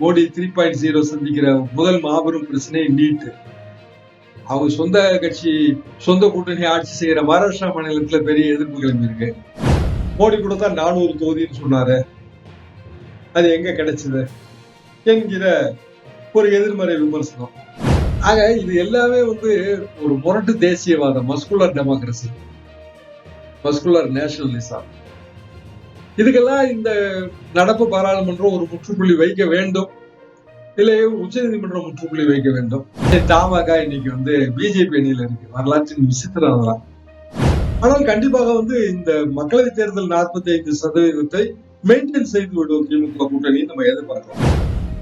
Modi three point zero சந்திக்கிற முதல் மாபெரும் பிரச்சனை நீட்டு. அவங்க சொந்த கட்சி சொந்த கூட்டணி ஆட்சி செய்யற மகாராஷ்டிரா மாநிலத்துல பெரிய எதிர்ப்பு கிளம்பியிருக்கு மோடி கூட தான் நானூறு தொகுதின்னு சொன்னாரு. அது எங்க கிடைச்சது? என்கிற ஒரு எதிர்மறை விமர்சனம். ஆக இது எல்லாமே வந்து ஒரு முரட்டு தேசியவாதம் மஸ்குலர் டெமோக்ரஸி மஸ்குலர் நேஷனலிசம் இதுக்கெல்லாம் இந்த நடப்பு பாராளுமன்றம் ஒரு முற்றுப்புள்ளி வைக்க வேண்டும். இல்லையே உச்ச நீதிமன்றம் முற்றுப்புள்ளி வைக்க வேண்டும். தமாக இன்னைக்கு வந்து பிஜேபி அணியில இருக்கு வரலாற்றின் விசித்திரம் அதெல்லாம் ஆனால் கண்டிப்பாக வந்து இந்த மக்களவை தேர்தல் நாற்பத்தி ஐந்து சதவீதத்தை மெயின்டைன் செய்து விடும் திமுக கூட்டணி நம்ம எதிர்பார்க்கலாம்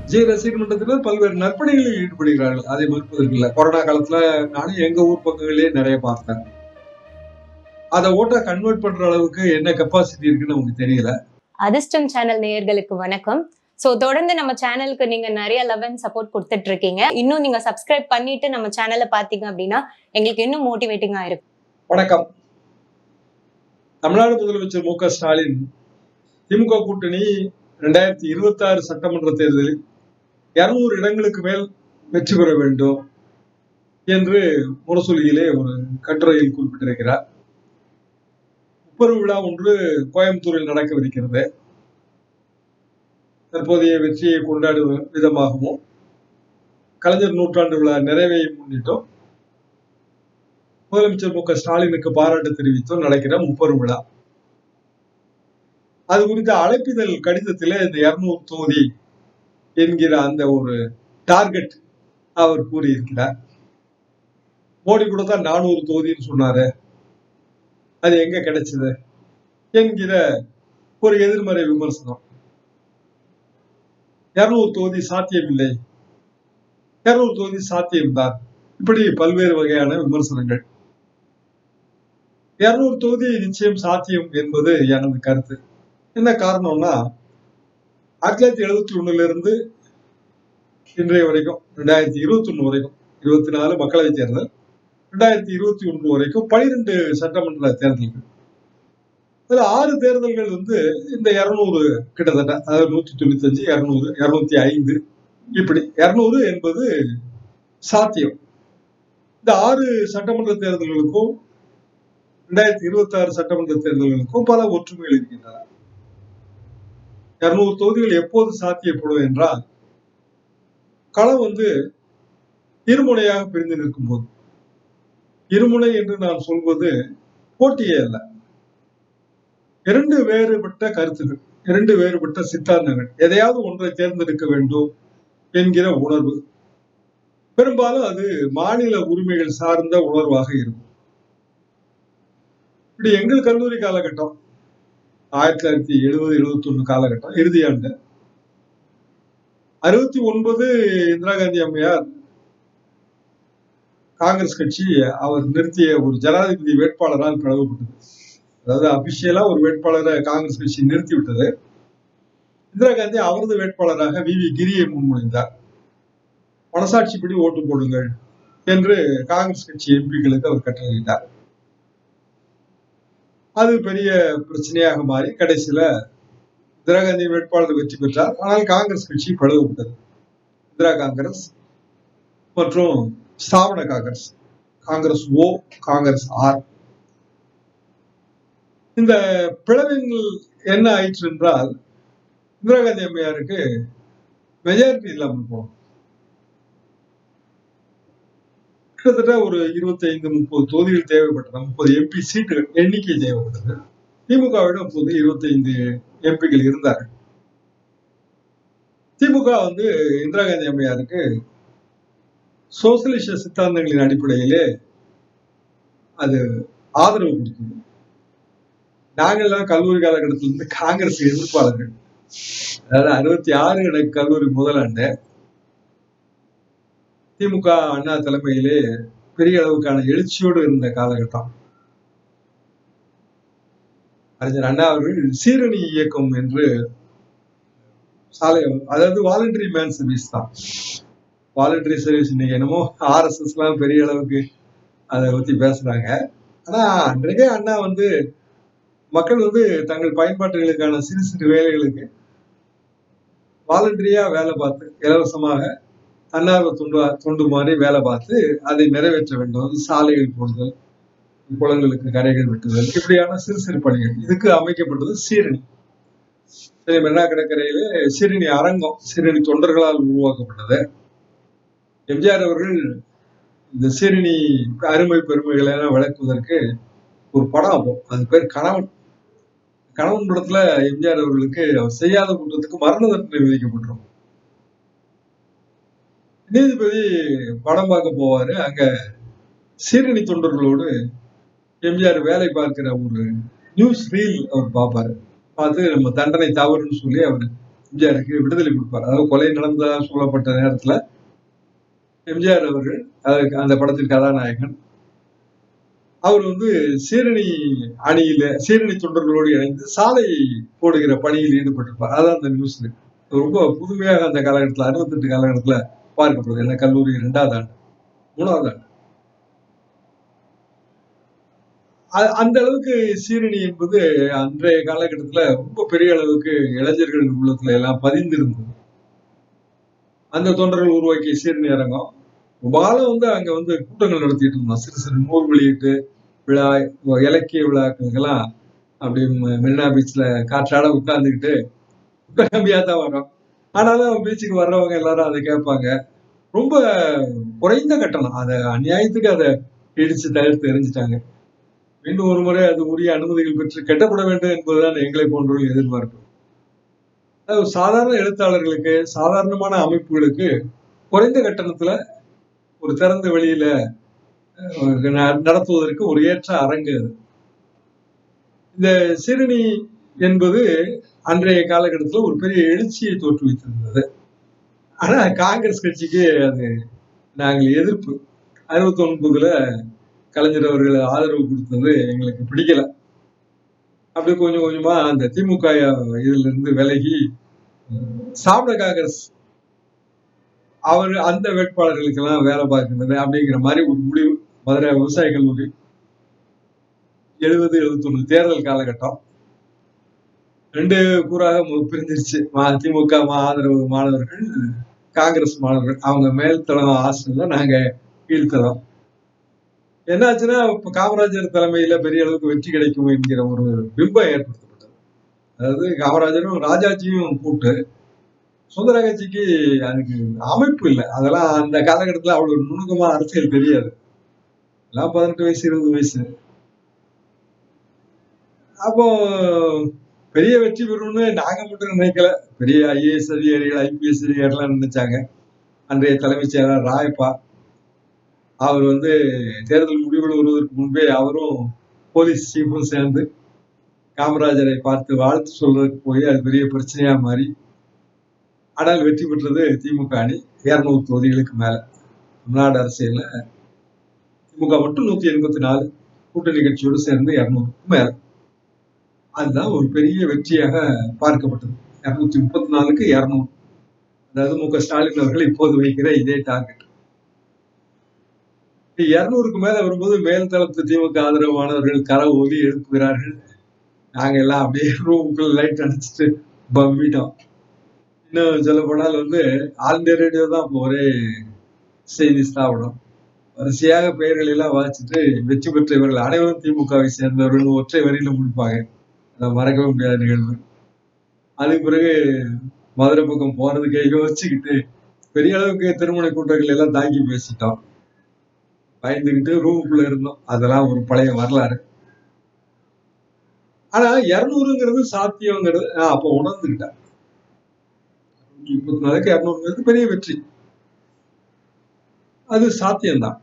விஜய் ரசிகர் மன்றத்தினர் பல்வேறு நற்பணிகளில் ஈடுபடுகிறார்கள். அதை மறுப்பதற்கு இல்லை. கொரோனா காலத்துல நானும் எங்க ஊர் பக்கங்களே நிறைய பார்த்தேன். அதை ஓட்டா கன்வெர்ட் பண்ற அளவுக்கு என்ன கெப்பாசிட்டி இருக்குன்னு நமக்கு தெரியல. அதிர்ஷ்டம் சேனல் நேயர்களுக்கு வணக்கம். சோ தொடர்ந்து நம்ம சேனலுக்கு நீங்க நிறைய லவ் அண்ட் சப்போர்ட் கொடுத்துட்டு இருக்கீங்க இன்னும் நீங்க சப்ஸ்கிரைப் பண்ணிட்டு நம்ம சேனலை பாத்தீங்க அப்படின்னா எங்களுக்கு இன்னும் மோட்டிவேட்டிங்கா இருக்கும். வணக்கம். தமிழ்நாடு முதலமைச்சர் மு க ஸ்டாலின் திமுக கூட்டணி ரெண்டாயிரத்தி இருபத்தி ஆறு சட்டமன்ற தேர்தலில் இருநூறு இடங்களுக்கு மேல் வெற்றி பெற வேண்டும் என்று முரசொலியிலே ஒரு கட்டுரையில் குறிப்பிட்டிருக்கிறார். முப்பெரும் விழா ஒன்று கோயம்புத்தூரில் நடக்கவிருக்கிறது. தற்போதைய வெற்றியை கொண்டாடும் விதமாகவும் கலைஞர் நூற்றாண்டு விழா நிறைவை முன்னிட்டும் முதலமைச்சர் மு க ஸ்டாலினுக்கு பாராட்டு தெரிவித்தும் நடக்கிற முப்பெரும் விழா. அது குறித்த அழைப்பிதழ் கடிதத்திலே இந்த இருநூறு தொகுதி என்கிற அந்த ஒரு டார்கெட் அவர் கூறியிருக்கிறார். மோடி கூட தான் நானூறு தொகுதின்னு சொன்னாரு. அது எங்க கிடைச்சது? என்கிற ஒரு எதிர்மறை விமர்சனம். இருநூறு தொகுதி சாத்தியமில்லை. இருநூறு தொகுதி சாத்தியம்தான். இப்படி பல்வேறு வகையான விமர்சனங்கள். இருநூறு தொகுதி நிச்சயம் சாத்தியம் என்பது எனது கருத்து. என்ன காரணம்னா ஆயிரத்தி தொள்ளாயிரத்தி எழுபத்தி ஒண்ணுல இருந்து இன்றைய வரைக்கும் ரெண்டாயிரத்தி இருபத்தி ஒண்ணு வரைக்கும் இருபத்தி நாலு மக்களவைத் தேர்தல் ரெண்டாயிரத்தி இருபத்தி ஒன்று வரைக்கும் பனிரெண்டு சட்டமன்ற தேர்தல்கள். அதுல ஆறு தேர்தல்கள் வந்து இந்த இருநூறு கிட்டத்தட்ட அதாவது நூத்தி தொண்ணூத்தி அஞ்சு இருநூறு இருநூத்தி ஐந்து. இப்படி இருநூறு என்பது சாத்தியம். இந்த ஆறு சட்டமன்ற தேர்தல்களுக்கும் ரெண்டாயிரத்தி இருபத்தி ஆறு சட்டமன்ற தேர்தல்களுக்கும் பல ஒற்றுமைகள் இருக்கின்றன. இருநூறு தொகுதிகள் எப்போது சாத்தியப்படும் என்றால் களம் வந்து இருமுனையாக பிரிந்து நிற்கும் போது இருமுனை என்று நான் சொல்வது போட்டியே அல்ல. இரண்டு வேறுபட்ட கருத்துகள் இரண்டு வேறுபட்ட சித்தாந்தங்கள் எதையாவது ஒன்றை தேர்ந்தெடுக்க வேண்டும் என்கிற உணர்வு. பெரும்பாலும் அது மாநில உரிமைகள் சார்ந்த உணர்வாக இருக்கும். இப்படி எங்கள் கல்லூரி காலகட்டம் ஆயிரத்தி தொள்ளாயிரத்தி எழுபது எழுபத்தி ஒண்ணு காலகட்டம் இறுதியாண்டு அறுபத்தி ஒன்பது இந்திரா காந்தி அம்மையார் காங்கிரஸ் கட்சி அவர் நிறுத்திய ஒரு ஜனாதிபதி வேட்பாளரால் பிளவுபட்டது. அதாவது அபிஷியலா ஒரு வேட்பாளரை காங்கிரஸ் கட்சி நிறுத்தி விட்டது இந்திரா காந்தி அவரது வேட்பாளராக வி. வி. கிரியை முன்மொழிந்தார். மனசாட்சிப்படி ஓட்டு போடுங்கள் என்று காங்கிரஸ் கட்சி எம்பிக்களுக்கு அவர் கட்டளையிட்டார். அது பெரிய பிரச்சனையாக மாறி கடைசியில இந்திரா காந்தி வேட்பாளர் வெற்றி பெற்றார். ஆனால் காங்கிரஸ் கட்சி பழகப்பட்டது இந்திரா காங்கிரஸ் மற்றும் ஸ்தாபன காங்கிரஸ் காங்கிரஸ் ஓ காங்கிரஸ் ஆர். இந்த பிளவுகள் என்ன ஆயிற்று என்றால் இந்திரா காந்தி அம்மையாருக்கு மெஜாரிட்டி இல்லாமல் போனோம். கிட்டத்தட்ட ஒரு இருபத்தி ஐந்து முப்பது தொகுதிகள் தேவைப்பட்டன. முப்பது எம்பி சீட்டுகள் எண்ணிக்கை தேவைப்பட்டது. திமுகவிடம் அப்போது இருபத்தி ஐந்து எம்பிகள் இருந்தார்கள். திமுக வந்து இந்திரா காந்தி அம்மையாருக்கு சோசியலிச சித்தாந்தங்களின் அடிப்படையிலே அது ஆதரவு கொடுத்தது நாங்கள்லாம் கல்லூரி காலகட்டத்தில் இருந்து காங்கிரஸ் எதிர்ப்பாளர்கள். அதாவது அறுபத்தி ஆறு எனக்கு கல்லூரி முதலாண்டு திமுக அண்ணா தலைமையிலே பெரிய அளவுக்கான எழுச்சியோடு இருந்த காலகட்டம். அறிஞர் அண்ணா அவர்கள் சீரணி இயக்கம் என்று சாலை அதாவது வாலண்டரி மேன் சர்வீஸ் தான். வாலண்டரி சர்வீஸ் இன்னைக்கு என்னமோ ஆர்எஸ்எஸ்லாம் பெரிய அளவுக்கு அதை பத்தி பேசுறாங்க. ஆனா அன்றைக்கே அண்ணா வந்து மக்கள் வந்து தங்கள் பயன்பாட்டுகளுக்கான சிறு சிறு வேலைகளுக்கு வாலண்டரியாக வேலை பார்த்து இலவசமாக தன்னார்வ தொண்டு தொண்டு மாதிரி வேலை பார்த்து அதை நிறைவேற்ற வேண்டும். சாலைகள் போடுதல் குளங்களுக்கு கரைகள் வெட்டுதல் இப்படியான சிறு சிறு பணிகள். இதுக்கு அமைக்கப்பட்டது சீரணி. சரி மெரினா கடற்கரையில சீரணி அரங்கம் சீரணி தொண்டர்களால் உருவாக்கப்பட்டது. எம்ஜிஆர் அவர்கள் இந்த சீரணி அருமை பெருமைகளை எல்லாம் விளக்குவதற்கு ஒரு படம் அப்போ அது பேர் கணவன். கணவன் படத்துல எம்ஜிஆர் அவர்களுக்கு அவர் செய்யாத குற்றத்துக்கு மரண தண்டனை விதிக்கப்பட்டிருக்கும். நீதிபதி படம் பார்க்க போவாரு. அங்க சீரணி தொண்டர்களோடு எம்ஜிஆர் வேலை பார்க்கிற ஒரு நியூஸ் ரீல் அவர் பார்ப்பாரு. பார்த்து நம்ம தண்டனை தவறுன்னு சொல்லி அவர் எம்ஜிஆருக்கு விடுதலை கொடுப்பார். அதாவது கொலை நடந்ததா சொல்லப்பட்ட நேரத்துல எம்ஜிஆர் அவர்கள் அதுக்கு அந்த படத்தின் கதாநாயகன். அவர் வந்து சீரணி அணியில சீரணி தொண்டர்களோடு இணைந்து சாலை போடுகிற பணியில் ஈடுபட்டிருப்பார். அதான் அந்த நியூஸ் ரொம்ப புதுமையாக அந்த காலகட்டத்தில் அறுபத்தெட்டு காலகட்டத்துல பார்க்கப்படுது. என்ன கல்லூரி ரெண்டாவது ஆண்டு மூணாவது ஆண்டு. அ- அந்த அளவுக்கு சீரணி என்பது அன்றைய காலகட்டத்துல ரொம்ப பெரிய அளவுக்கு இளைஞர்கள் உள்ளத்துல எல்லாம் பதிந்திருந்தது. அந்த தொண்டர்கள் உருவாக்கிய சீரணி அரங்கம் பால வந்து அங்க வந்து கூட்டங்கள் நடத்திட்டு இருந்தோம் சிறு சிறு நூல் வெளியீட்டு விழா இலக்கிய விழாக்களுக்கெல்லாம் அப்படி ம- மெரினா பீச்ல காற்றாட உட்கார்ந்துக்கிட்டு கம்மியா தான் வரும் ஆனாலும் பீச்சுக்கு வர்றவங்க எல்லாரும் அதை கேட்பாங்க. ரொம்ப குறைந்த கட்டணம். அதை அநியாயத்துக்கு அதை இடிச்சு தவிர்த்து எரிஞ்சிட்டாங்க மீண்டும் ஒரு முறை அது உரிய அனுமதிகள் பெற்று கட்டப்பட வேண்டும் என்பதுதான் எங்களை போன்றவர்கள் எதிர்பார்ப்பு. சாதாரண எழுத்தாளர்களுக்கு சாதாரணமான அமைப்புகளுக்கு குறைந்த கட்டணத்துல ஒரு திறந்த வெளியில ந- நடத்துவதற்கு ஒரு ஏற்ற அரங்கு அது. இந்த சிறுனி என்பது அன்றைய காலகட்டத்தில் ஒரு பெரிய எழுச்சியை தோற்றுவித்திருந்தது. ஆனா காங்கிரஸ் கட்சிக்கு அது நாங்கள் எதிர்ப்பு. அறுபத்தி ஒன்பதுல கலைஞர் அவர்கள் ஆதரவு கொடுத்தது எங்களுக்கு பிடிக்கல. அப்படி கொஞ்சம் கொஞ்சமா அந்த திமுக இதுல இருந்து விலகி சாப்பிட காங்கிரஸ் அவர் அந்த வேட்பாளர்களுக்கெல்லாம் வேலை பார்க்கிறது அப்படிங்கிற மாதிரி ஒரு முடிவு மதுரை விவசாய கல்லூரி எழுபது எழுபத்தொன்னு தேர்தல் காலகட்டம். ரெண்டு கூறாக பிரிஞ்சிருச்சு. மா- திமுக மா- ஆதரவு மாணவர்கள் காங்கிரஸ் மாணவர்கள். அவங்க மேல்தளம் ஆசிரியர் நாங்க கீழ்த்தளம். என்னாச்சுன்னா இப்ப காமராஜர் தலைமையில பெரிய அளவுக்கு வெற்றி கிடைக்கும் என்கிற ஒரு பிம்பம் ஏற்படுத்தப்பட்டது. அதாவது காமராஜரும் ராஜாஜியும் கூட்டு சுந்தர கட்சிக்கு அதுக்கு அமைப்பு இல்லை. அதெல்லாம் அந்த காலகட்டத்துல அவ்வளவு நுணுக்கமா அரசியல் தெரியாது. எல்லாம் பதினெட்டு வயசு இருபது வயசு. அப்போ பெரிய வெற்றி பெறும்னு நாங்க மட்டும் நினைக்கல. பெரிய ஐஏஎஸ் அதிகாரிகள் ஐபிஎஸ் அதிகாரிகள் நினைச்சாங்க. அன்றைய தலைமைச் செயலாளர் ராயப்பா அவர் வந்து தேர்தல் முடிவுகள் வருவதற்கு முன்பே அவரும் போலீஸ் சீஃபும் சேர்ந்து காமராஜரை பார்த்து வாழ்த்து சொல்றதுக்கு போய் அது பெரிய பிரச்சனையா மாறி ஆனால் வெற்றி பெற்றது திமுக அணி இரநூறு தொகுதிகளுக்கு மேல. தமிழ்நாடு அரசியல திமுக மட்டும் நூத்தி எண்பத்தி நாலு கூட்டணி கட்சியோடு சேர்ந்து இரநூறுக்கு மேல. அதுதான் ஒரு பெரிய வெற்றியாக பார்க்கப்பட்டது. இரநூத்தி முப்பத்தி நாலுக்கு இரநூறு. அதாவது மு க ஸ்டாலின் அவர்கள் இப்போது வைக்கிற இதே டார்கெட் இருநூறுக்கு மேல வரும்போது மேல் தளத்து திமுக ஆதரவானவர்கள் கரை ஒலி எழுப்புகிறார்கள். நாங்க எல்லாம் அப்படியே ரூமுக்குள்ள லைட் அடிச்சுட்டு பம்பிட்டோம். இன்னும் சொல்ல போனால் வந்து ஆல் இந்தியா ரேடியோ தான் இப்போ ஒரே செய்தி ஸ்தாபனம். வரிசையாக பெயர்கள் எல்லாம் வாசிச்சுட்டு வெற்றி பெற்ற இவர்கள் அனைவரும் திமுகவை சேர்ந்தவர்கள். ஒற்றை வரியில முடிப்பாங்க. அதை மறக்கவே முடியாத நிகழ்வு. அதுக்கு பிறகு மதுரை பக்கம் போறதுக்கே யோசிச்சுக்கிட்டு பெரிய அளவுக்கு திருமண கூட்டங்கள் எல்லாம் தாங்கி பேசிட்டோம். பயந்துகிட்டு ரூமுக்குள்ள இருந்தோம். அதெல்லாம் ஒரு பழைய வரலாறு. ஆனா இருநூறுங்கிறது சாத்தியங்கிறது நான் அப்போ உணர்ந்துக்கிட்டேன் முப்பத்தி நாலுக்கு இருநூறுங்கிறது பெரிய வெற்றி. அது சாத்தியம்தான்.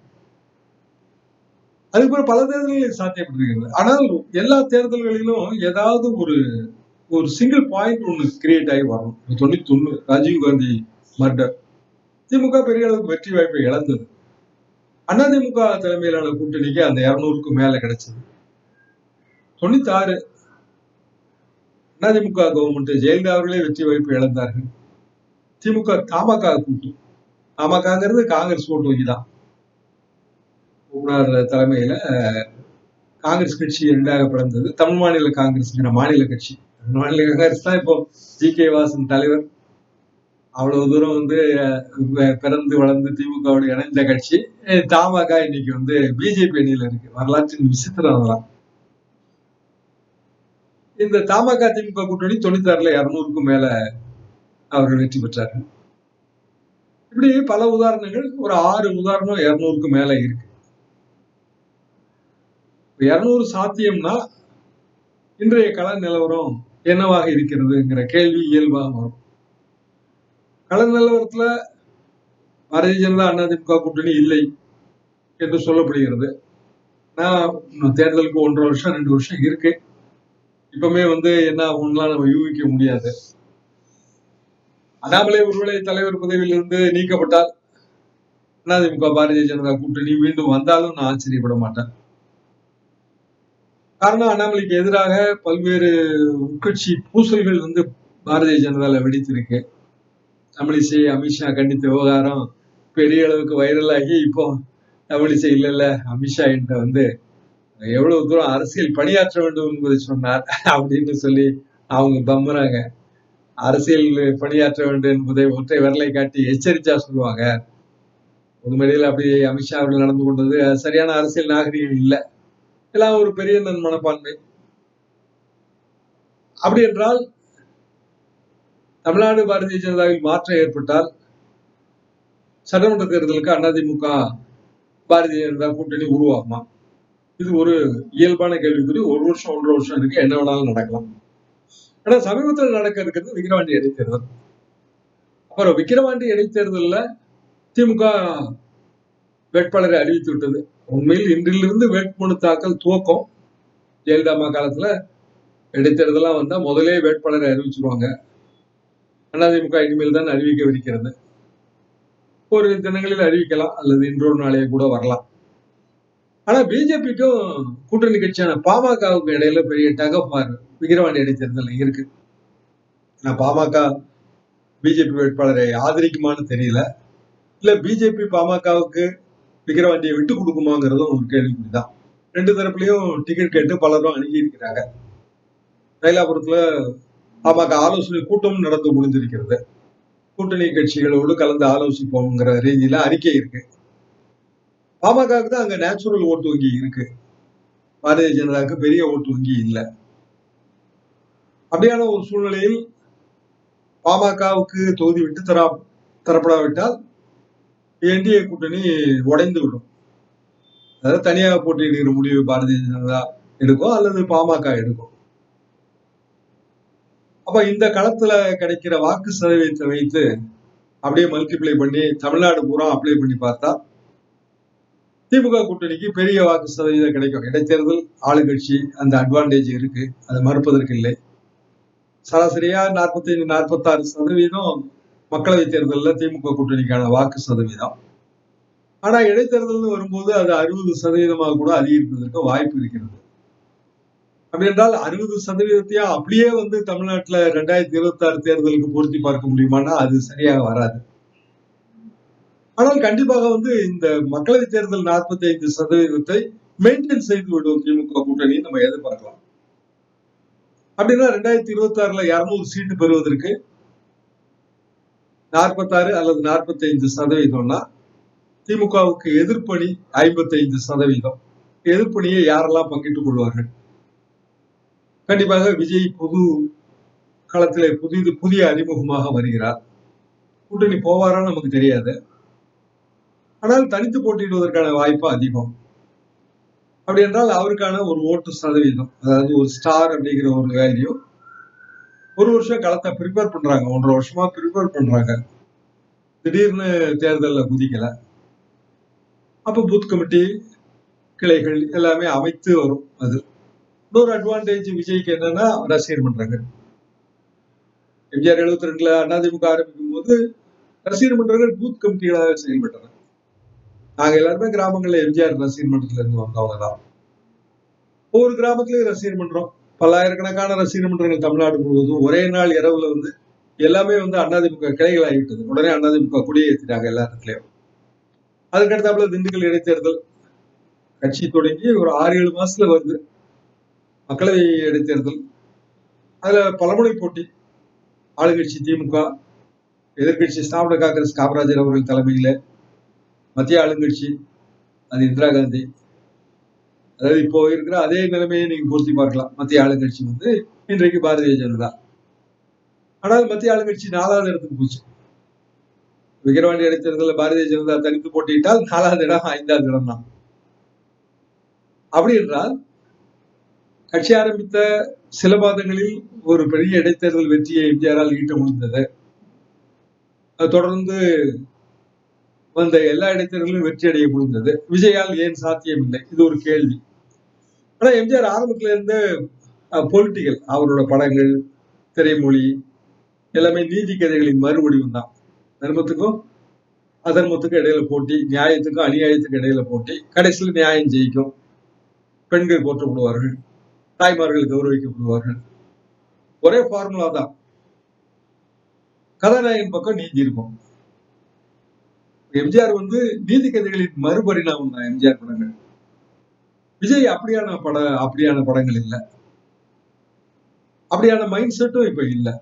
அதுக்கப்புறம் பல தேர்தல்களில் சாத்தியப்பட்டிருக்கிறது ஆனால் எல்லா தேர்தல்களிலும் ஏதாவது ஒரு ஒரு சிங்கிள் பாயிண்ட் ஒன்று கிரியேட் ஆகி வரணும். தொண்ணூத்தி ஒண்ணு ராஜீவ் காந்தி மர்டர் திமுக பெரிய அளவுக்கு வெற்றி வாய்ப்பை இழந்தது. அதிமுக தலைமையிலான கூட்டணிக்கு அந்த இருநூறுக்கு மேல கிடைச்சது. தொண்ணூத்தி ஆறு அதிமுக கவர்மெண்ட் ஜெயலலிதா அவர்களே வெற்றி வாய்ப்பு இழந்தார்கள். திமுக தமாக கூட்டம். தமாகங்கிறது காங்கிரஸ் ஓட்டு வங்கி தான். தலைமையில காங்கிரஸ் கட்சி இரண்டாக பிறந்தது. தமிழ் மாநில காங்கிரஸ் மாநில கட்சி. தமிழ் மாநில காங்கிரஸ் தான் இப்போ ஜி கே வாசன் தலைவர். அவ்வளவு தூரம் வந்து பிறந்து வளர்ந்து திமுகவோடு இணைந்த கட்சி. தமாக இன்னைக்கு வந்து பிஜேபி அணியில இருக்கு. வரலாற்றின் விசித்திரம் அதெல்லாம் இந்த தமாக திமுக கூட்டணி தொண்ணூத்தி ஆறுல இருநூறுக்கும் மேல அவர்கள் வெற்றி பெற்றார்கள் இப்படி பல உதாரணங்கள் ஒரு ஆறு உதாரணம் இருநூறுக்கும் மேல இருக்கு. இருநூறு சாத்தியம்னா இன்றைய கள நிலவரம் என்னவாக இருக்கிறதுங்கிற கேள்வி இயல்பாக வரும். கள நிலவரத்துல பாரதிய ஜனதா அதிமுக கூட்டணி இல்லை என்று சொல்லப்படுகிறது. நான் தேர்தலுக்கு ஒன்றரை வருஷம் ரெண்டு வருஷம் இருக்கு. இப்பவுமே வந்து என்ன ஆகும்லாம் நம்ம யூகிக்க முடியாது. அண்ணாமலை ஒருவேளை தலைவர் பதவியிலிருந்து நீக்கப்பட்டால் அதிமுக பாரதிய ஜனதா கூட்டணி மீண்டும் வந்தாலும் நான் ஆச்சரியப்பட மாட்டேன். காரணம் அண்ணாமலைக்கு எதிராக பல்வேறு உட்கட்சி பூசல்கள் வந்து பாரதிய ஜனதால வெடித்திருக்கு. தமிழிசை அமித்ஷா கண்டித்த விவகாரம் பெரிய அளவுக்கு வைரலாகி இப்போ தமிழிசை இல்லை இல்லை அமித்ஷா என்கிட்ட வந்து எவ்வளவு தூரம் அரசியல் பணியாற்ற வேண்டும் என்பதை சொன்னார் அப்படின்னு சொல்லி அவங்க பம்புறாங்க. அரசியல் பணியாற்ற வேண்டும் என்பதை ஒற்றை விரலை காட்டி எச்சரிச்சா சொல்லுவாங்க. உண்மையில அப்படி அமித்ஷா அவர்கள் நடந்து கொண்டது அது சரியான அரசியல் நாகரிகம் இல்லை. எல்லாம் ஒரு பெரிய நன் மனப்பான்மை அப்படி என்றால் தமிழ்நாடு பாரதிய ஜனதாவில் மாற்றம் ஏற்பட்டால் சட்டமன்ற தேர்தலுக்கு அதிமுக பாரதிய ஜனதா கூட்டணி உருவாகுமா? இது ஒரு இயல்பான கேள்விக்குறி. ஒரு வருஷம் ஒன்றரை வருஷம் இருக்கு. என்ன வேணாலும் நடக்கலாம். ஆனா சமீபத்தில் நடக்க இருக்கிறது விக்கிரவாண்டி இடைத்தேர்தல் அப்புறம் விக்கிரவாண்டி இடைத்தேர்தலில் திமுக வேட்பாளரை அறிவித்து விட்டது. உண்மையில் இன்றிலிருந்து வேட்புமனு தாக்கல் துவக்கம். ஜெயலலிதா அம்மா காலத்துல இடைத்தேர்தலாம் வந்தா முதலே வேட்பாளரை அறிவிச்சிருவாங்க. அதிமுக இனிமேல் தான் அறிவிக்கவிருக்கிறது. ஒரு தினங்களில் அறிவிக்கலாம் அல்லது இன்றொரு நாளையே கூட வரலாம். ஆனா பிஜேபிக்கும் கூட்டணி கட்சியான பாமகவுக்கு இடையில பெரிய டகப்பார் விக்கிரவாண்டி இடைத்தேர்தல் இருக்கு. நான் பாமக பிஜேபி வேட்பாளரை ஆதரிக்குமான்னு தெரியல. இல்ல பிஜேபி பாமகவுக்கு விக்கிரவாண்டியை விட்டு கொடுக்குமாங்கிறதும் ஒரு கேள்விக்குறிதான். ரெண்டு தரப்புலயும் டிக்கெட் கேட்டு பலரும் அணுகி இருக்கிறாங்க மயிலாபுரத்துல பாமக ஆலோசனை கூட்டம் நடந்து முடிஞ்சிருக்கிறது. கூட்டணி கட்சிகளோடு கலந்து ஆலோசிப்போங்கிற ரீதியில அறிக்கை இருக்கு. பாமகவுக்கு தான் அங்க நேச்சுரல் ஓட்டு வங்கி இருக்கு. பாரதிய ஜனதாவுக்கு பெரிய ஓட்டு வங்கி இல்லை. அப்படியான ஒரு சூழ்நிலையில் பாமகவுக்கு தொகுதி விட்டு தரா தரப்படாவிட்டால் என்டிஏ கூட்டணி உடைந்து விடும். அதாவது தனியாக போட்டியிடுகிற முடிவு பாரதிய ஜனதா எடுக்கும் அல்லது பாமக எடுக்கும் அப்ப இந்த களத்துல கிடைக்கிற வாக்கு சதவீதத்தை வைத்து அப்படியே மல்டிப்ளை பண்ணி தமிழ்நாடு பூரா அப்ளை பண்ணி பார்த்தா திமுக கூட்டணிக்கு பெரிய வாக்கு சதவீதம் கிடைக்கும். இடைத்தேர்தல் ஆளுங்கட்சி அந்த அட்வான்டேஜ் இருக்கு. அதை மறுப்பதற்கு இல்லை. சராசரியா நாற்பத்தைந்து நாற்பத்தாறு சதவீதம் மக்களவை தேர்தலில் திமுக கூட்டணிக்கான வாக்கு சதவீதம். ஆனா இடைத்தேர்தல்னு வரும்போது அது அறுபது சதவீதமாக கூட அதிகரிப்பதற்கு வாய்ப்பு இருக்கிறது. அப்படி என்றால் அறுபது சதவீதத்தையும் அப்படியே வந்து தமிழ்நாட்டுல ரெண்டாயிரத்தி இருபத்தி ஆறு தேர்தலுக்கு பொருத்தி பார்க்க முடியுமானா அது சரியாக வராது. ஆனால் கண்டிப்பாக வந்து இந்த மக்களவை தேர்தல் நாற்பத்தி ஐந்து சதவீதத்தை மெயின்டைன் செய்து விடும் திமுக கூட்டணி நம்ம எதிர்பார்க்கலாம். அப்படின்னா ரெண்டாயிரத்தி இருபத்தி ஆறுல இருநூறு சீட்டு பெறுவதற்கு நாற்பத்தாறு அல்லது நாற்பத்தி ஐந்து சதவீதம்னா திமுகவுக்கு எதிர்ப்பணி ஐம்பத்தி ஐந்து சதவீதம். எதிர்ப்பணியை யாரெல்லாம் பங்கிட்டுக் கொள்வார்கள்? கண்டிப்பாக விஜய் புது களத்தில் புதிது புதிய அறிமுகமாக வருகிறார். கூட்டணி போவாரான்னு நமக்கு தெரியாது. ஆனால் தனித்து போட்டியிடுவதற்கான வாய்ப்பு அதிகம். அப்படி என்றால் அவருக்கான ஒரு ஓட்டு சதவீதம் அதாவது ஒரு ஸ்டார் அப்படிங்கிற ஒரு வேல்யூ ஒரு வருஷம் களத்தை ப்ரிப்பேர் பண்றாங்க ஒன்றரை வருஷமா ப்ரிப்பேர் பண்றாங்க. திடீர்னு தேர்தலில் குதிக்கல. அப்போ பூத் கமிட்டி கிளைகள் எல்லாமே அமைத்து வரும் அது. இன்னொரு அட்வான்டேஜ் விஜய்க்கு என்னன்னா ரசிகர் பண்றாங்க. எம்ஜிஆர் எழுபத்தி ரெண்டுல அதிமுக ஆரம்பிக்கும் போது ரசிகர் மன்றங்கள் பூத் கமிட்டிகளாக செயல்பட்டன நாங்க எல்லாருமே கிராமங்கள்ல எம்ஜிஆர் ரசிகர் மன்றத்துல இருந்து வந்தவங்க தான். ஒவ்வொரு கிராமத்திலயும் ரசிகர் மன்றம் பல்லாயிரக்கணக்கான ரசிகர் மன்றங்கள் தமிழ்நாடு முழுவதும் ஒரே நாள் இரவுல வந்து எல்லாமே வந்து அதிமுக கிளைகள் ஆகிவிட்டது உடனே அதிமுக கொடியேற்றிட்டாங்க எல்லா இடத்துலயும். அதுக்கடுத்தாப்புல திண்டுக்கல் இடைத்தேர்தல். கட்சி தொடங்கி ஒரு ஆறு ஏழு மாசத்துல வருது. மக்களவை இடைத்தேர்தல் அதில் பலமுனை போட்டி ஆளுங்கட்சி திமுக எதிர்க்கட்சி ஸ்தாபன காங்கிரஸ் காமராஜர் அவர்கள் தலைமையில் மத்திய ஆளுங்கட்சி அது இந்திரா காந்தி. அதாவது இப்போ இருக்கிற அதே நிலைமையை நீங்க பொருத்தி பார்க்கலாம். மத்திய ஆளுங்கட்சி வந்து இன்றைக்கு பாரதிய ஜனதா. ஆனால் மத்திய ஆளுங்கட்சி நாலாவது இடத்துக்கு போச்சு. விக்கிரவாண்டி இடைத்தேர்தலில் பாரதிய ஜனதா தனித்து போட்டியிட்டால் நாலாவது இடம் ஐந்தாவது இடம் தான் அப்படி என்றால் கட்சி ஆரம்பித்த சில மாதங்களில் ஒரு பெரிய இடைத்தேர்தல் வெற்றியை எம்ஜிஆரால் ஈட்ட முடிந்தது. தொடர்ந்து வந்த எல்லா இடைத்தேர்தலும் வெற்றி அடைய முடிந்தது. விஜயால் ஏன் சாத்தியமில்லை? இது ஒரு கேள்வி. ஆனா எம்ஜிஆர் ஆரம்பத்துல இருந்து பொலிட்டிக்கல் அவரோட படங்கள் திரைமொழி எல்லாமே நீதி கதைகளின் மறுவடிவம் தான். தர்மத்துக்கும் அதர்மத்துக்கும் இடையில போட்டி நியாயத்துக்கும் அநியாயத்துக்கும் இடையில போட்டி. கடைசியில் நியாயம் ஜெயிக்கும். பெண்கள் போற்றப்படுவார்கள். தாய்மார்கள் கௌரவிக்கப்படுவார்கள். ஒரே ஃபார்முலா தான். கதாநாயகன் பக்கம் நீதி இருக்கும் எம்ஜிஆர் வந்து நீதி கதைகளின் மறுபரிணாமம் தான் எம்ஜிஆர் படங்கள். விஜய் அப்படியான பட அப்படியான படங்கள் இல்லை. அப்படியான மைண்ட் செட்டும் இப்ப இல்லை.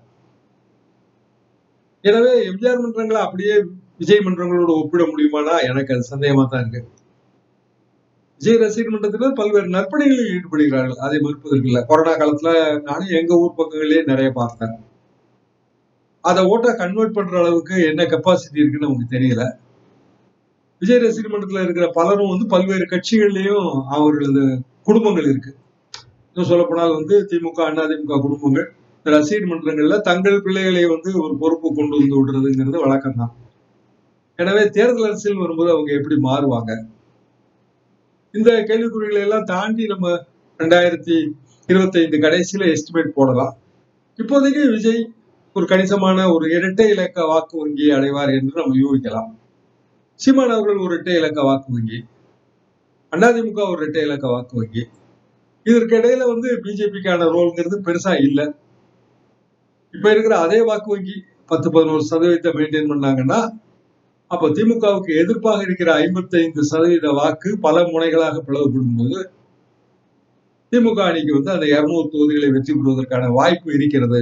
எனவே எம்ஜிஆர் மன்றங்களை அப்படியே விஜய் மன்றங்களோட ஒப்பிட முடியுமானா? எனக்கு அது சந்தேகமா தான் இருக்கு. விஜய் ரசிகர் மன்றத்தினர் பல்வேறு நற்பணிகளில் ஈடுபடுகிறார்கள். அதை மறுப்பதற்கு இல்லை. கொரோனா காலத்துல நானும் எங்க ஊர் பக்கங்களே நிறைய பார்த்தேன். அதை ஓட்டா கன்வெர்ட் பண்ற அளவுக்கு என்ன கெப்பாசிட்டி இருக்குன்னு நமக்கு தெரியல. விஜய் ரசிகர் மன்றத்துல இருக்கிற பலரும் வந்து பல்வேறு கட்சிகள்லயும் அவர்களது குடும்பங்கள் இருக்கு. இன்னும் சொல்ல போனால் வந்து திமுக அதிமுக குடும்பங்கள். ரசிகர் மன்றங்கள்ல தங்கள் பிள்ளைகளை வந்து ஒரு பொறுப்பு கொண்டு வந்து விடுறதுங்கிறது வழக்கம் தான் எனவே தேர்தல் அரசியல் வரும்போது அவங்க எப்படி மாறுவாங்க? இந்த கேள்விக்குறிகளை எல்லாம் தாண்டி நம்ம ரெண்டாயிரத்தி இருபத்தைந்து கடைசியில எஸ்டிமேட் போடலாம். இப்போதைக்கு விஜய் ஒரு கணிசமான ஒரு இரட்டை இலக்க வாக்கு வங்கியை அடைவார் என்று நம்ம யூகிக்கலாம். சீமான் அவர்கள் ஒரு இரட்டை இலக்க வாக்கு வங்கி. அதிமுக ஒரு இரட்டை இலக்க வாக்கு வங்கி. இதற்கு இடையில வந்து பிஜேபிக்கான ரோல்ங்கிறது பெருசா இல்லை. இப்ப இருக்கிற அதே வாக்கு வங்கி பத்து பதினோரு சதவீதத்தை மெயின்டைன் பண்ணாங்கன்னா அப்ப திமுகவுக்கு எதிர்ப்பாக இருக்கிற ஐம்பத்தைந்து சதவீத வாக்கு பல முனைகளாக பிளவுபடும் போது திமுக அணிக்கு வந்து அந்த இருநூறு தொகுதிகளை வெற்றி பெறுவதற்கான வாய்ப்பு இருக்கிறது.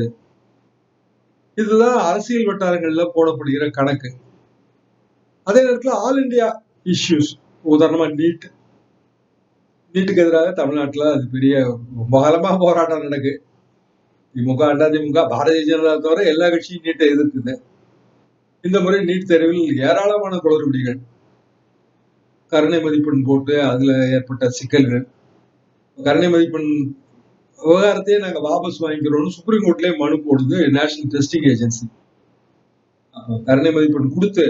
இதுதான் அரசியல் வட்டாரங்கள்ல போடப்படுகிற கணக்கு. அதே நேரத்தில் ஆல் இண்டியா இஷ்யூஸ் உதாரணமா நீட். நீட்டுக்கு எதிராக தமிழ்நாட்டில் அது பெரிய ரொம்ப காலமாக போராட்டம் நடக்கு. திமுக அதிமுக பாரதிய ஜனதா தவிர எல்லா கட்சியும் நீட்டை எதிர்க்குது. இந்த முறை நீட் தேர்வில் ஏராளமான குளறுபடிகள். கருணை மதிப்பெண் போட்டு அதுல ஏற்பட்ட சிக்கல்கள். கருணை மதிப்பெண் விவகாரத்தையே நாங்க வாபஸ் வாங்கிக்கிறோம்னு சுப்ரீம் கோர்ட்லயே மனு போடுது நேஷனல் டெஸ்டிங் ஏஜென்சி கருணை மதிப்பெண் கொடுத்து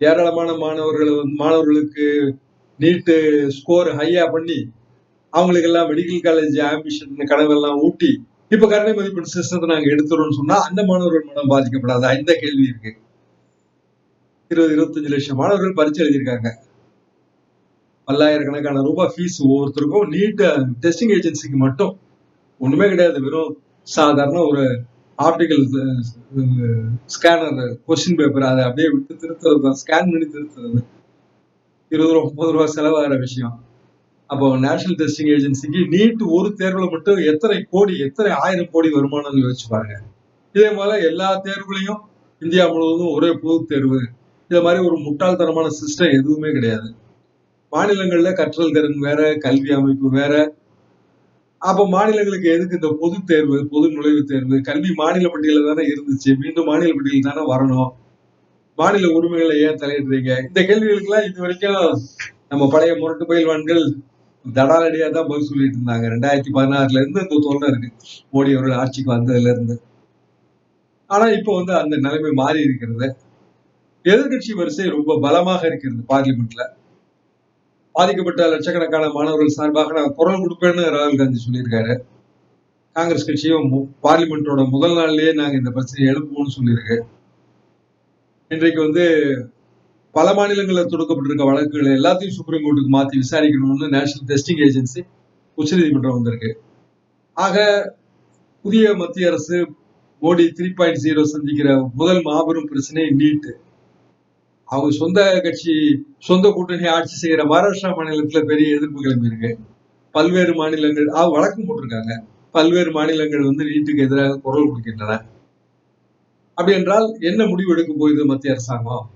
ஏராளமான மாணவர்களை வந்து மாணவர்களுக்கு நீட்டு ஸ்கோர் ஹையா பண்ணி அவங்களுக்கு எல்லாம் மெடிக்கல் காலேஜ் ஆம்பிஷன் கனவெல்லாம் ஊட்டி இப்ப கருணை மதிப்பெண் சிஸ்டத்தை நாங்க எடுத்துறோம்னு சொன்னா அந்த மாணவர்கள் மனம் பாதிக்கப்படாதா இந்த கேள்வி இருக்கு. இருபது இருபத்தஞ்சு லட்சம் மாணவர்கள் பரிச்சு எழுதியிருக்காங்க. பல்லாயிரக்கணக்கான ரூபாய் ஃபீஸ் ஒவ்வொருத்தருக்கும் நீட் டெஸ்டிங் ஏஜென்சிக்கு மட்டும் ஒண்ணுமே கிடையாது. வெறும் சாதாரண ஒரு ஆப்டிக்கல் ஸ்கேனர் கொஸ்டின் பேப்பர் அதை அப்படியே விட்டு திருத்துறது தான் ஸ்கேன் பண்ணி திருத்துறது. இருபது ரூபா முப்பது ரூபா செலவாகிற விஷயம். அப்போ நேஷனல் டெஸ்டிங் ஏஜென்சிக்கு நீட் ஒரு தேர்வுல மட்டும் எத்தனை கோடி எத்தனை ஆயிரம் கோடி வருமானம்னு யோசிச்சு பாருங்க. இதே போல எல்லா தேர்வுகளையும் இந்தியா முழுவதும் ஒரே பொது தேர்வு. இதே மாதிரி ஒரு முட்டாள்தனமான சிஸ்டம் எதுவுமே கிடையாது. மாநிலங்கள்ல கற்றல் திறன் வேற கல்வி அமைப்பு வேற. அப்ப மாநிலங்களுக்கு எதுக்கு இந்த பொது தேர்வு பொது நுழைவுத் தேர்வு? கல்வி மாநில பட்டியல தானே இருந்துச்சு. மீண்டும் மாநில பட்டியல் தானே வரணும். மாநில உரிமைகளை ஏன் தலையிடுறீங்க? இந்த கேள்விகளுக்கெல்லாம் இது வரைக்கும் நம்ம பழைய முரட்டு பயில்வான்கள் தடாலடியா தான் பதில் சொல்லிட்டு இருந்தாங்க. ரெண்டாயிரத்தி பதினாறுல இருந்து இந்த தொல்லை இருக்கு. மோடி அவர்கள் ஆட்சிக்கு வந்ததுல இருந்து. ஆனா இப்போ வந்து அந்த நிலைமை மாறி இருக்கிறது. எதிர்கட்சி வரிசை ரொம்ப பலமாக இருக்கிறது பார்லிமெண்ட்ல. பாதிக்கப்பட்ட லட்சக்கணக்கான மாணவர்கள் சார்பாக நான் குரல் கொடுப்பேன்னு ராகுல் காந்தி சொல்லியிருக்காரு. காங்கிரஸ் கட்சியும் பார்லிமெண்டோட முதல் நாள்லயே நாங்க இந்த பிரச்சனையை எழுப்புவோம்னு சொல்லியிருக்கு. இன்றைக்கு வந்து பல மாநிலங்களில் தொடுக்கப்பட்டிருக்க வழக்குகளை எல்லாத்தையும் சுப்ரீம் கோர்ட்டுக்கு மாத்தி விசாரிக்கணும்னு நேஷனல் டெஸ்டிங் ஏஜென்சி உச்சநீதிமன்றம் வந்திருக்கு. ஆக புதிய மத்திய அரசு மோடி த்ரீ பாயிண்ட் ஜீரோ சந்திக்கிற முதல் மாபெரும் பிரச்சனை நீட் அவங்க சொந்த கட்சி சொந்த கூட்டணி ஆட்சி செய்யற மகாராஷ்டிரா மாநிலத்துல பெரிய எதிர்ப்பு கிளம்பி இருக்கு. பல்வேறு மாநிலங்கள் ஆ வழக்கம் போட்டிருக்காங்க. பல்வேறு மாநிலங்கள் வந்து நீட்டுக்கு எதிராக குரல் கொடுக்கின்றன. அப்படி என்றால் என்ன முடிவு எடுக்க போகுது மத்திய அரசாங்கம்?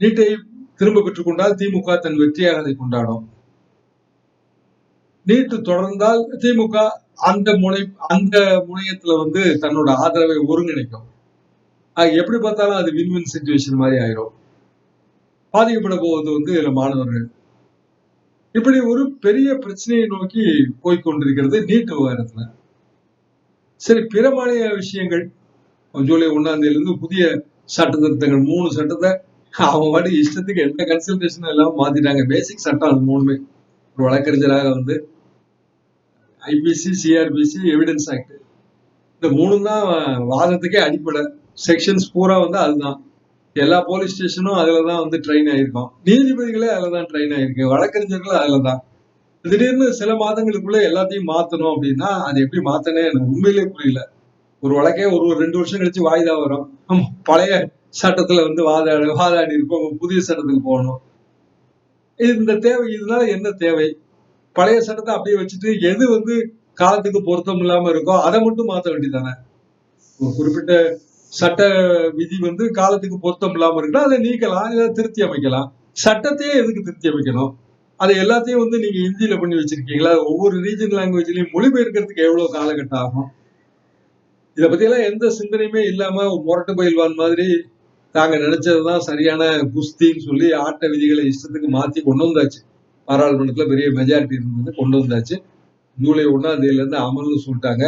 நீட்டை திரும்ப பெற்றுக் கொண்டால் திமுக தன் வெற்றியாக அதை கொண்டாடும். நீட்டு தொடர்ந்தால் திமுக அந்த முனை அந்த முனையத்துல வந்து தன்னோட ஆதரவை ஒருங்கிணைக்கும். எப்படி பார்த்தாலும் அது வின்-வின் சுச்சுவேஷன் மாதிரி ஆயிரும். பாதிக்கப்பட போவது வந்து மாணவர்கள். இப்படி ஒரு பெரிய பிரச்சனையை நோக்கி போய்கொண்டிருக்கிறது நீட் விவகாரத்துல. சரி பிற மாநில விஷயங்கள். ஜூலை ஒன்னாம் தேதியிலிருந்து புதிய சட்ட திருத்தங்கள் மூணு சட்டத்தை அவங்க பாட்டு இஷ்டத்துக்கு எந்த கன்சல்டேஷன் எல்லாம் மாத்திட்டாங்க. பேசிக் சட்டம் அது மூணுமே. ஒரு வழக்கறிஞராக வந்து ஐபிசி சிஆர்பிசி எவிடன்ஸ் ஆக்ட் இந்த மூணு தான் வாதத்துக்கே அடிப்படை. செக்ஷன்ஸ் பூரா வந்து அதுதான். எல்லா போலீஸ் ஸ்டேஷனும் அதுல தான் வந்து ட்ரெயின் ஆயிருக்கும். நீதிபதிகளே அதுல தான் ட்ரெயின் ஆயிருக்கு. வழக்கறிஞர்களும் அதுல தான். திடீர்னு சில மாதங்களுக்குள்ள எல்லாத்தையும் மாத்தணும் அப்படின்னா அது எப்படி மாத்தனே எனக்கு உண்மையிலே புரியல. ஒரு வழக்கே ஒரு ஒரு ரெண்டு வருஷம் கழிச்சு வாய்தா வரும். பழைய சட்டத்துல வந்து வாதாடி வாதாடி இருப்போம். புதிய சட்டத்துக்கு போகணும். இந்த தேவை இதனால என்ன தேவை? பழைய சட்டத்தை அப்படியே வச்சுட்டு எது வந்து காலத்துக்கு பொருத்தம் இல்லாம இருக்கோ அதை மட்டும் மாத்த வேண்டியதானே ஒரு குறிப்பிட்ட சட்ட விதி வந்து காலத்துக்கு பொருத்தம் இல்லாம இருக்குன்னா அதை நீக்கலாம் இல்லை திருத்தி அமைக்கலாம். சட்டத்தையே எதுக்கு திருத்தி அமைக்கணும்? அதை எல்லாத்தையும் வந்து நீங்க ஹிந்தியில பண்ணி வச்சிருக்கீங்களா? ஒவ்வொரு ரீஜன் லாங்குவேஜ்லயும் மொழிபெயர்க்கிறதுக்கு எவ்வளவு காலகட்டம் ஆகும்? இத பத்தி எல்லாம் எந்த சிந்தனையுமே இல்லாம முரட்டு பயில்வான் மாதிரி தாங்க நினைச்சதுதான் சரியான குஸ்தின்னு சொல்லி ஆட்ட விதிகளை இஷ்டத்துக்கு மாத்தி கொண்டு வந்தாச்சு. பாராளுமன்றத்துல பெரிய மெஜாரிட்டி இருந்தது கொண்டு வந்தாச்சு. ஜூலை ஒண்ணாம் தேதியிலேருந்து அமல்னு சொல்லிட்டாங்க.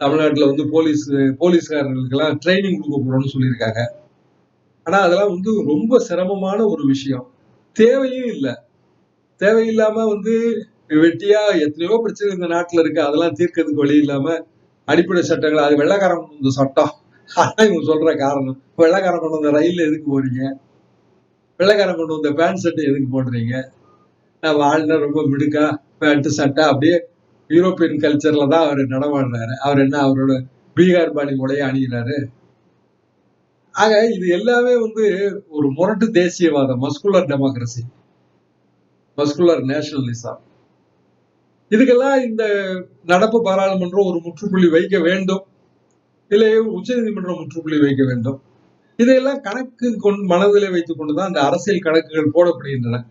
தமிழ்நாட்டில் வந்து போலீஸ் போலீஸ்காரர்களுக்கெல்லாம் ட்ரைனிங் கொடுக்க போகிறோம்னு சொல்லியிருக்காங்க. ஆனால் அதெல்லாம் வந்து ரொம்ப சிரமமான ஒரு விஷயம். தேவையும் இல்லை. தேவையில்லாமல் வந்து வெட்டியாக எத்தனையோ பிரச்சனை இந்த நாட்டில் இருக்குது அதெல்லாம் தீர்க்கிறதுக்கு வழி இல்லாமல் அடிப்படை சட்டங்கள் அது வெள்ளைக்காரன் இந்த சட்டம். ஆனா இவங்க சொல்ற காரணம். வெள்ளைக்காரன் கொண்டு வந்த ரயில்ல எதுக்கு போறீங்க? வெள்ளைக்காரன் கொண்டு வந்த பேண்ட் சட்டை எதுக்கு போடுறீங்க? நான் வாழ்ந்தா ரொம்ப மிடுக்கா பேண்ட் சட்டை அப்படியே யூரோப்பியன் கல்ச்சர்ல தான் அவர் நடமாடுறாரு. அவர் என்ன அவரோட பீகார் பாணி உடைய அணிகிறாரு ஆக இது எல்லாமே வந்து ஒரு முரட்டு தேசியவாதம் மஸ்குலர் டெமோக்ரஸி மஸ்குலர் நேஷனலிசம் இதுக்கெல்லாம் இந்த நடப்பு பாராளுமன்றம் ஒரு முற்றுப்புள்ளி வைக்க வேண்டும். இல்லை உச்சநீதிமன்றம் முற்றுப்புள்ளி வைக்க வேண்டும். இதையெல்லாம் கணக்கு கொண் மனதில் வைத்துக் கொண்டுதான் அந்த அரசியல் கணக்குகள் போடப்படுகின்றன.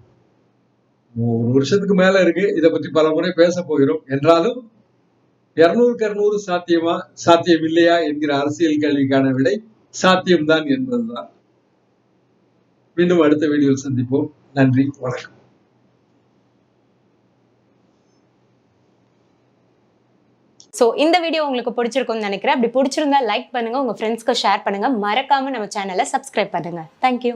ஒரு வருஷத்துக்கு மேல இருக்கு. இதை பற்றி பல முறை பேச போகிறோம். என்றாலும் இருநூறுக்கு இருநூறு சாத்தியமா சாத்தியம் இல்லையா என்கிற அரசியல் கேள்விக்கான விடை சாத்தியம்தான் என்பதுதான். மீண்டும் அடுத்த வீடியோவில் சந்திப்போம். நன்றி. வணக்கம். ஸோ இந்த வீடியோ உங்களுக்கு பிடிச்சிருக்கும்னு நினைக்கிறேன். அப்படி பிடிச்சிருந்தா லைக் பண்ணுங்க உங்க ஃப்ரெண்ட்ஸ்க்கு ஷேர் பண்ணுங்க. மறக்காம நம்ம சேனலை சப்ஸ்கிரைப் பண்ணுங்க. தேங்க்யூ